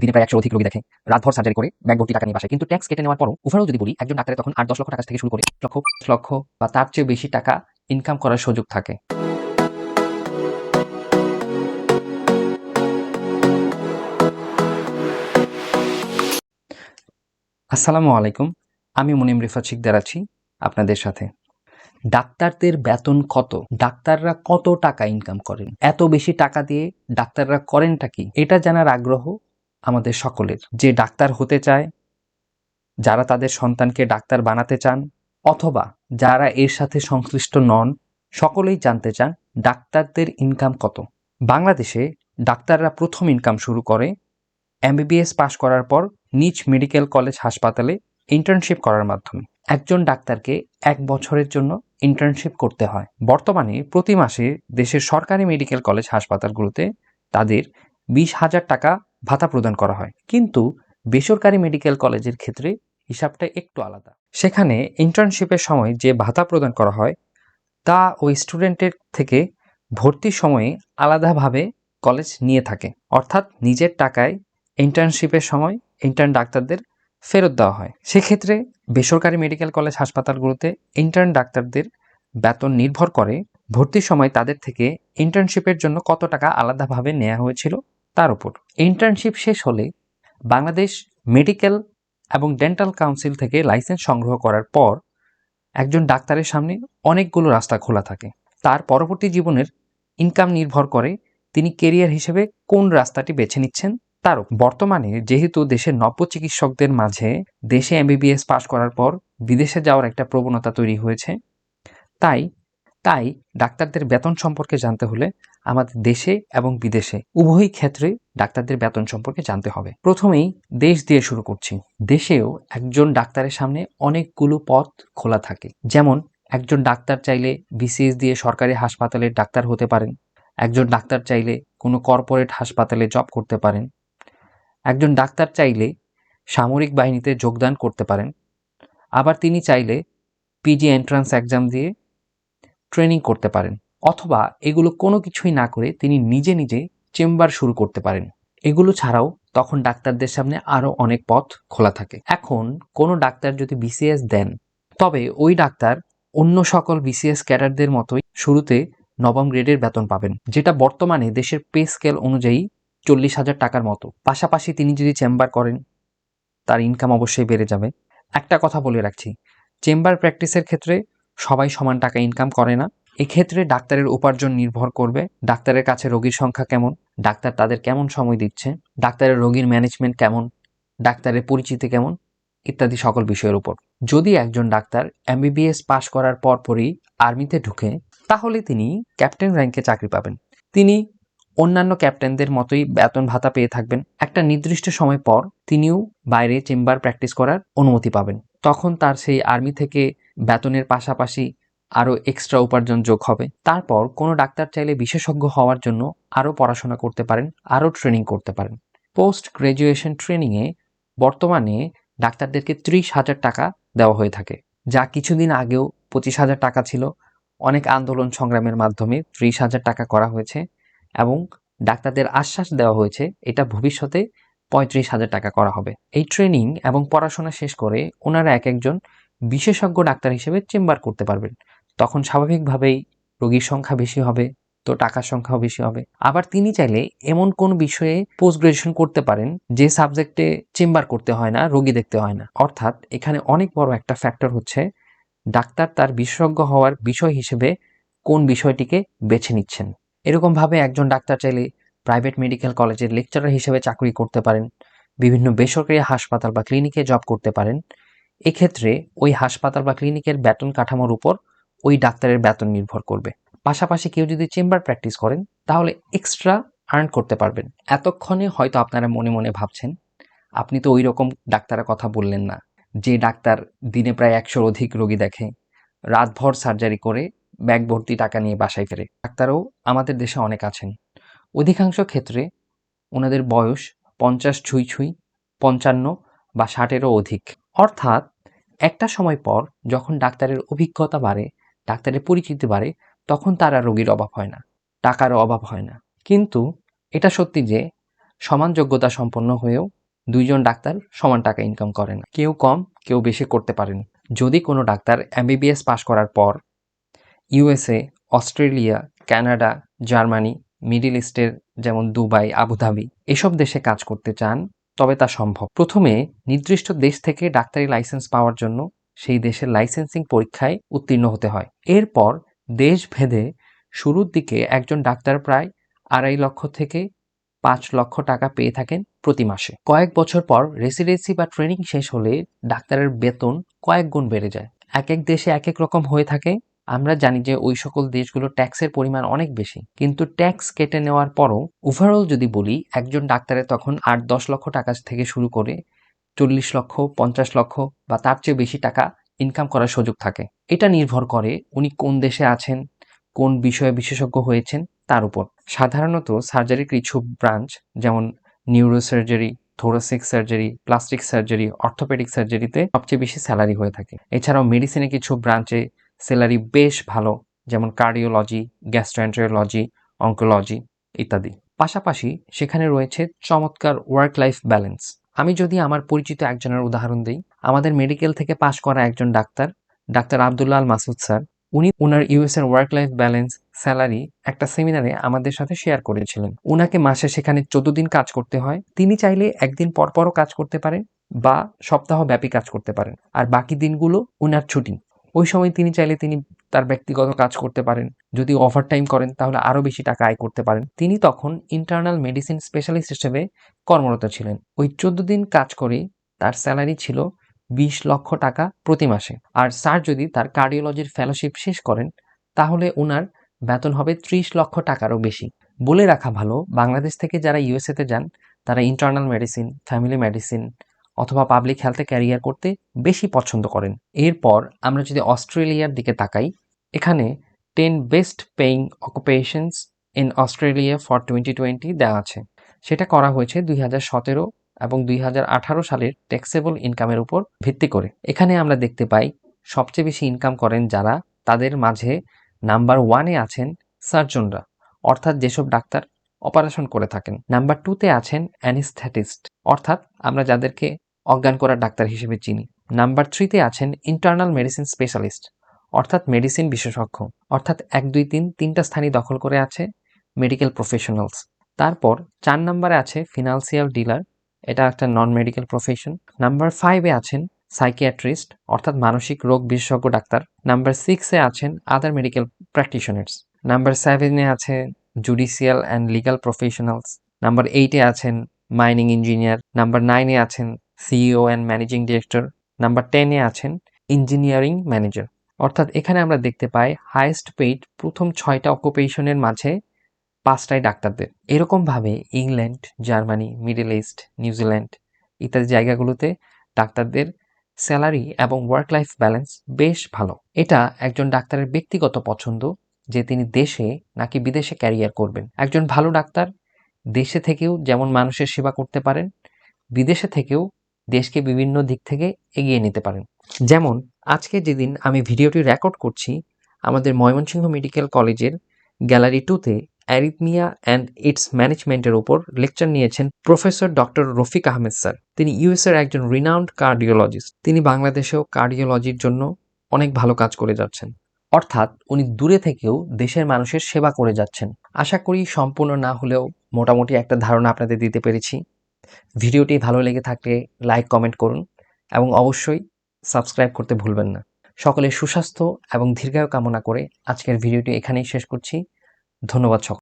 দিনে প্রায় একশো অধিক রোগী দেখে, রাতভর সার্জারি করে ব্যাংক ভর্তি টাকা নিয়ে বাসায়। কিন্তু ট্যাক্স কেটে নেওয়ার পরও ওভারও যদি বলি, একজন ডাক্তারের তখন আট দশ লক্ষ টাকা থেকে শুরু করে লক্ষ লক্ষ বা তার চেয়ে বেশি টাকা ইনকাম করার সুযোগ থাকে। আসসালামু আলাইকুম, আমি মুনিম রিফাত শিকদার আছি আপনাদের সাথে। ডাক্তারদের বেতন কত? ডাক্তাররা কত টাকা ইনকাম করেন? এত বেশি টাকা দিয়ে ডাক্তাররা করেনটা কি? এটা জানার আগ্রহ আমাদের সকলের। যে ডাক্তার হতে চায়, যারা তাদের সন্তানকে ডাক্তার বানাতে চান, অথবা যারা এর সাথে সংশ্লিষ্ট নন, সকলেই জানতে চান ডাক্তারদের ইনকাম কত। বাংলাদেশে ডাক্তাররা প্রথম ইনকাম শুরু করে এমবিবিএস পাশ করার পর নিজ মেডিকেল কলেজ হাসপাতালে ইন্টার্নশিপ করার মাধ্যমে। একজন ডাক্তারকে এক বছরের জন্য ইন্টার্নশিপ করতে হয়। বর্তমানে প্রতি মাসে দেশের সরকারি মেডিকেল কলেজ হাসপাতালগুলোতে তাদের বিশ হাজার টাকা ভাতা প্রদান করা হয়। কিন্তু বেসরকারি মেডিকেল কলেজের ক্ষেত্রে হিসাবটা একটু আলাদা। সেখানে ইন্টার্নশিপের সময় যে ভাতা প্রদান করা হয়, তা ওই স্টুডেন্টের থেকে ভর্তির সময়ে আলাদাভাবে কলেজ নিয়ে থাকে। অর্থাৎ নিজের টাকায় ইন্টার্নশিপের সময় ইন্টার্ন ডাক্তারদের ফেরত দেওয়া হয়। সেক্ষেত্রে বেসরকারি মেডিকেল কলেজ হাসপাতালগুলোতে ইন্টার্ন ডাক্তারদের বেতন নির্ভর করে ভর্তির সময় তাদের থেকে ইন্টার্নশিপের জন্য কত টাকা আলাদাভাবে নেওয়া হয়েছিল তার উপর। ইন্টার্নশিপ শেষ হলে বাংলাদেশ মেডিকেল এবং ডেন্টাল কাউন্সিল থেকে লাইসেন্স সংগ্রহ করার পর একজন ডাক্তারের সামনে অনেকগুলো রাস্তা খোলা থাকে। তার পরবর্তী জীবনের ইনকাম নির্ভর করে তিনি কেরিয়ার হিসেবে কোন রাস্তাটি বেছে নিচ্ছেন তার বর্তমানে যেহেতু দেশের নব্য চিকিৎসকদের মাঝে দেশে এমবিবিএস পাশ করার পর বিদেশে যাওয়ার একটা প্রবণতা তৈরি হয়েছে, তাই তাই ডাক্তারদের বেতন সম্পর্কে জানতে হলে আমাদের দেশে এবং বিদেশে উভয় ক্ষেত্রে ডাক্তারদের বেতন সম্পর্কে জানতে হবে। প্রথমেই দেশ দিয়ে শুরু করছি। দেশেও একজন ডাক্তারের সামনে অনেকগুলো পথ খোলা থাকে। যেমন, একজন ডাক্তার চাইলে বিসিএস দিয়ে সরকারি হাসপাতালের ডাক্তার হতে পারেন। একজন ডাক্তার চাইলে কোনো কর্পোরেট হাসপাতালে জব করতে পারেন। একজন ডাক্তার চাইলে সামরিক বাহিনীতে যোগদান করতে পারেন। আবার তিনি চাইলে পিজি এন্ট্রান্স এক্সাম দিয়ে ট্রেনিং করতে পারেন। অথবা এগুলো কোনো কিছুই না করে তিনি নিজে নিজে চেম্বার শুরু করতে পারেন। এগুলো ছাড়াও তখন ডাক্তারদের সামনে আরও অনেক পথ খোলা থাকে। এখন কোনো ডাক্তার যদি বিসিএস দেন, তবে ওই ডাক্তার অন্য সকল বিসিএস ক্যাডারদের মতোই শুরুতে নবম গ্রেডের বেতন পাবেন, যেটা বর্তমানে দেশের পে স্কেল অনুযায়ী চল্লিশ হাজার টাকার মতো। পাশাপাশি তিনি যদি চেম্বার করেন, তার ইনকাম অবশ্যই বেড়ে যাবে। একটা কথা বলে রাখছি, চেম্বার প্র্যাকটিসের ক্ষেত্রে সবাই সমান টাকা ইনকাম করে না। এক্ষেত্রে ডাক্তারের উপার্জন নির্ভর করবে, ডাক্তারের কাছে রোগীর সংখ্যা কেমন, ডাক্তার তাদের কেমন সময় দিচ্ছে, ডাক্তারের রোগীর ম্যানেজমেন্ট কেমন, ডাক্তারের পরিচিতি কেমন, ইত্যাদি সকল বিষয়ের উপর। যদি একজন ডাক্তার এমবিবিএস পাশ করার পরপরই আর্মিতে ঢুকে, তাহলে তিনি ক্যাপ্টেন র্যাঙ্কে চাকরি পাবেন। তিনি অন্যান্য ক্যাপ্টেনদের মতোই বেতন ভাতা পেয়ে থাকবেন। একটা নির্দিষ্ট সময় পর তিনিও বাইরে চেম্বার প্র্যাকটিস করার অনুমতি পাবেন। তখন তার সেই আর্মি থেকে বেতনের পাশাপাশি আরও এক্সট্রা উপার্জন যোগ হবে। তারপর কোনো ডাক্তার চাইলে বিশেষজ্ঞ হওয়ার জন্য আরও পড়াশোনা করতে পারেন, আরও ট্রেনিং করতে পারেন। পোস্ট গ্র্যাজুয়েশন ট্রেনিংয়ে বর্তমানে ডাক্তারদেরকে ত্রিশ হাজার টাকা দেওয়া হয়ে থাকে, যা কিছুদিন আগেও পঁচিশ হাজার টাকা ছিল। অনেক আন্দোলন সংগ্রামের মাধ্যমে ত্রিশ হাজার টাকা করা হয়েছে এবং ডাক্তারদের আশ্বাস দেওয়া হয়েছে, এটা ভবিষ্যতে পঁয়ত্রিশ হাজার টাকা করা হবে। এই ট্রেনিং এবং পড়াশোনা শেষ করে ওনারা এক একজন বিশেষজ্ঞ ডাক্তার হিসেবে চেম্বার করতে পারবেন। তখন স্বাভাবিকভাবেই রোগীর সংখ্যা বেশি হবে, তো টাকার সংখ্যাও বেশি হবে। আবার তিনি চাইলে এমন কোন বিষয়ে পোস্ট গ্রাজুয়েশন করতে পারেন, যে সাবজেক্টে চেম্বার করতে হয় না, রোগী দেখতে হয় না। অর্থাৎ এখানে অনেক বড় একটা ফ্যাক্টর হচ্ছে, ডাক্তার তার বিশেষজ্ঞ হওয়ার বিষয় হিসেবে কোন বিষয়টিকে বেছে নিচ্ছেন। এরকমভাবে একজন ডাক্তার চাইলে প্রাইভেট মেডিকেল কলেজের লেকচারার হিসেবে চাকরি করতে পারেন, বিভিন্ন বেসরকারি হাসপাতাল বা ক্লিনিকে জব করতে পারেন। এক্ষেত্রে ওই হাসপাতাল বা ক্লিনিকের বেতন কাঠামোর উপর ওই ডাক্তারের বেতন নির্ভর করবে। পাশাপাশি কেউ যদি চেম্বার প্র্যাকটিস করেন, তাহলে এক্সট্রা আর্ন করতে পারবেন। এতক্ষণে হয়তো আপনারা মনে মনে ভাবছেন, আপনি তো ওই রকম ডাক্তারের কথা বললেন না। যে ডাক্তার দিনে প্রায় একশোর অধিক রোগী দেখে, রাতভর সার্জারি করে, ব্যাগ ভর্তি টাকা নিয়ে বাসায় ফেরে। ডাক্তারও আমাদের দেশে অনেক আছেন। অধিকাংশ ক্ষেত্রে ওনাদের বয়স পঞ্চাশ ছুঁই ছুঁই, পঞ্চান্ন বা ষাটেরও অধিক। অর্থাৎ একটা সময় পর যখন ডাক্তারের অভিজ্ঞতা বাড়ে ডাক্তারের পরিচিতি বাড়ে, তখন তার আর রোগীর অভাব হয় না, টাকারও অভাব হয় না। কিন্তু এটা সত্যি যে, সমান যোগ্যতা সম্পন্ন হয়েও দুইজন ডাক্তার সমান টাকা ইনকাম করে না। কেউ কম, কেউ বেশি করতে পারেন। যদি কোনো ডাক্তার এমবিবিএস পাশ করার পর USA Australia, Canada, Germany, middle ইস্টের যেমন দুবাই, আবুধাবি এসব দেশে কাজ করতে চান, তবে তা সম্ভব। প্রথমে নির্দিষ্ট দেশ থেকে ডাক্তারি লাইসেন্স পাওয়ার জন্য সেই দেশের লাইসেন্সিং পরীক্ষায় উত্তীর্ণ হতে হয়। এরপর দেশ ভেদে শুরুর দিকে একজন ডাক্তার প্রায় আড়াই লক্ষ থেকে পাঁচ লক্ষ টাকা পেয়ে থাকেন প্রতি মাসে। কয়েক বছর পর রেসিডেন্সি বা ট্রেনিং শেষ হলে ডাক্তারের বেতন কয়েক গুণ বেড়ে যায়। এক এক দেশে এক এক রকম হয়ে থাকে। আমরা জানি যে ওই সকল দেশগুলো ট্যাক্সের পরিমাণ অনেক বেশি। কিন্তু ট্যাক্স কেটে নেওয়ার পরও ওভারঅল যদি বলি, একজন ডাক্তারের তখন আট দশ লক্ষ টাকা থেকে শুরু করে চল্লিশ লক্ষ, পঞ্চাশ লক্ষ বা তার চেয়ে বেশি টাকা ইনকাম করার সুযোগ থাকে। এটা নির্ভর করে উনি কোন দেশে আছেন, কোন বিষয়ে বিশেষজ্ঞ হয়েছেন তার উপর। সাধারণত সার্জারির কিছু ব্রাঞ্চ যেমন neurosurgery thoracic surgery plastic surgery orthopaedic সার্জারিতে সবচেয়ে বেশি স্যালারি হয়ে থাকে। এছাড়াও মেডিসিনে কিছু ব্রাঞ্চে স্যালারি বেশ ভালো, যেমন কার্ডিওলজি গ্যাস্ট্রোএন্টারোলজি অঙ্কোলজি ইত্যাদি। পাশাপাশি সেখানে রয়েছে চমৎকার ওয়ার্ক লাইফ ব্যালেন্স আমি যদি আমার পরিচিত একজনের উদাহরণ দিই, আমাদের মেডিকেল থেকে পাশ করা একজন doctor doctor Abdullah Al Masud sir, উনি ওনার ইউএস এর ওয়ার্ক লাইফ ব্যালেন্স স্যালারি একটা সেমিনারে আমাদের সাথে শেয়ার করেছিলেন। উনাকে মাসে সেখানে চোদ্দ দিন কাজ করতে হয়। তিনি চাইলে একদিন পরপরও কাজ করতে পারেন বা সপ্তাহ ব্যাপী কাজ করতে পারেন। আর বাকি দিনগুলো উনার ছুটি। ওই সময় তিনি চাইলে তিনি তার ব্যক্তিগত কাজ করতে পারেন। যদি ওভার টাইম করেন, তাহলে আরও বেশি টাকা আয় করতে পারেন। তিনি তখন ইন্টারনাল মেডিসিন স্পেশালিস্ট হিসেবে কর্মরত ছিলেন। ওই চোদ্দ দিন কাজ করে তার স্যালারি ছিল বিশ লক্ষ টাকা প্রতি মাসে। আর স্যার যদি তার কার্ডিওলজির ফেলোশিপ শেষ করেন, তাহলে ওনার বেতন হবে ত্রিশ লক্ষ টাকারও বেশি। বলে রাখা ভালো, বাংলাদেশ থেকে যারা ইউএসএতে যান, তারা ইন্টারনাল মেডিসিন ফ্যামিলি মেডিসিন অথবা পাবলিক হেলথে ক্যারিয়ার করতে বেশি পছন্দ করেন। এরপর আমরা যদি অস্ট্রেলিয়ার দিকে তাকাই এখানে ten best paying occupations in Australia for twenty twenty দেওয়া আছে। সেটা করা হয়েছে দুই হাজার সতেরো এবং দুই হাজার আঠারো সালের ট্যাক্সেবল ইনকামের উপর ভিত্তি করে। এখানে আমরা দেখতে পাই, সবচেয়ে বেশি ইনকাম করেন যারা, তাদের মাঝে নাম্বার ওয়ানে আছেন সার্জনরা অর্থাৎ যেসব ডাক্তার অপারেশন করে থাকেন। নাম্বার টুতে আছেন অ্যানিস্থেটিস্ট অর্থাৎ আমরা যাদেরকে অজ্ঞান করার ডাক্তার হিসেবে চিনি। নাম্বার থ্রিতে আছেন ইন্টারনাল মেডিসিন স্পেশালিস্ট অর্থাৎ মেডিসিন বিশেষজ্ঞ। অর্থাৎ এক, দুই, তিন, তিনটা স্থানই দখল করে আছে মেডিকেল প্রফেশনালস তারপর চার নম্বরে আছে ফিনান্সিয়াল ডিলার এটা একটা নন মেডিকেল প্রফেশন নাম্বার ফাইভে আছেন সাইকিয়াট্রিস্ট অর্থাৎ মানসিক রোগ বিশেষজ্ঞ ডাক্তার। নাম্বার সিক্সে আছেন আদার মেডিকেল প্র্যাকটিশনার্স নাম্বার সেভেনে আছে judicial and legal professionals number এইটে আছেন মাইনিং ইঞ্জিনিয়ার নাম্বার নাইনে আছেন CEO and managing director number টেনে আছেন ইঞ্জিনিয়ারিং ম্যানেজার অর্থাৎ এখানে আমরা দেখতে পাই হাইয়েস্ট পেইড প্রথম ছয়টা অকুপেশনের মাঝে পাঁচটাই ডাক্তারদের। এরকমভাবে England Germany Middle East New Zealand ইত্যাদি জায়গাগুলোতে ডাক্তারদের স্যালারি এবং ওয়ার্ক লাইফ ব্যালেন্স বেশ ভালো। এটা একজন ডাক্তারের ব্যক্তিগত পছন্দ যে তিনি দেশে নাকি বিদেশে ক্যারিয়ার করবেন। একজন ভালো ডাক্তার দেশে থেকেও যেমন মানুষের সেবা করতে পারেন, বিদেশে থেকেও দেশকে বিভিন্ন দিক থেকে এগিয়ে নিতে পারেন। যেমন আজকে যেদিন আমি ভিডিওটি রেকর্ড করছি, আমাদের ময়মনসিংহ মেডিকেল কলেজের গ্যালারি টুতে অ্যারিথমিয়া অ্যান্ড ইটস ম্যানেজমেন্টের উপর লেকচার নিয়েছেন professor doctor Rafiq Ahmed sir. তিনি ইউএসের একজন রিনাউন্ড কার্ডিওলজিস্ট তিনি বাংলাদেশেও কার্ডিওলজির জন্য অনেক ভালো কাজ করে যাচ্ছেন। অর্থাৎ উনি দূরে থেকেও দেশের মানুষের সেবা করে যাচ্ছেন। আশা করি সম্পূর্ণ না হলেও মোটামুটি একটা ধারণা আপনাদের দিতে পেরেছি। ভিডিওটি ভালো লেগে থাকলে লাইক কমেন্ট করুন এবং অবশ্যই সাবস্ক্রাইব করতে ভুলবেন না। সকলে সুস্বাস্থ্য এবং দীর্ঘায়ু কামনা করে আজকের ভিডিওটি এখানেই শেষ করছি। ধন্যবাদ সকল